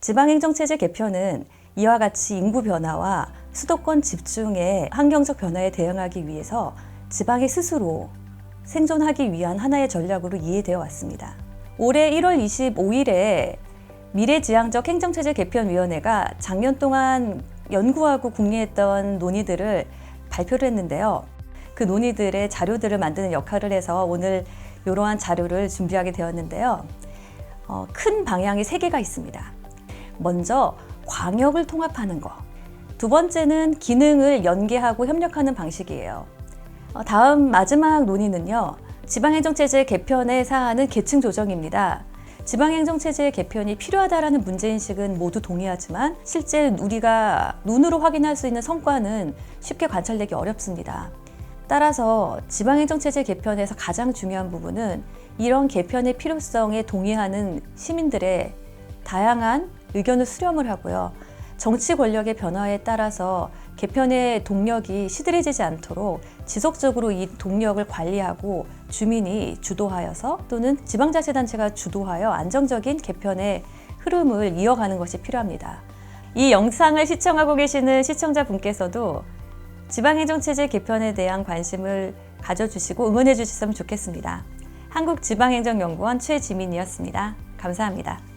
지방행정체제 개편은 이와 같이 인구 변화와 수도권 집중의 환경적 변화에 대응하기 위해서 지방이 스스로 생존하기 위한 하나의 전략으로 이해되어 왔습니다. 올해 1월 25일에 미래지향적 행정체제 개편위원회가 작년 동안 연구하고 궁리했던 논의들을 발표를 했는데요. 그 논의들의 자료들을 만드는 역할을 해서 오늘 이러한 자료를 준비하게 되었는데요. 어, 큰 방향이 세 개가 있습니다. 먼저 광역을 통합하는 거. 두 번째는 기능을 연계하고 협력하는 방식이에요. 어, 다음 마지막 논의는요. 지방행정체제 개편의 사안은 계층 조정입니다. 지방행정체제 개편이 필요하다라는 문제인식은 모두 동의하지만 실제 우리가 눈으로 확인할 수 있는 성과는 쉽게 관찰되기 어렵습니다. 따라서 지방행정체제 개편에서 가장 중요한 부분은 이런 개편의 필요성에 동의하는 시민들의 다양한 의견을 수렴을 하고요. 정치 권력의 변화에 따라서 개편의 동력이 시들해지지 않도록 지속적으로 이 동력을 관리하고 주민이 주도하여서 또는 지방자치단체가 주도하여 안정적인 개편의 흐름을 이어가는 것이 필요합니다. 이 영상을 시청하고 계시는 시청자분께서도 지방행정체제 개편에 대한 관심을 가져주시고 응원해 주셨으면 좋겠습니다. 한국지방행정연구원 최지민이었습니다. 감사합니다.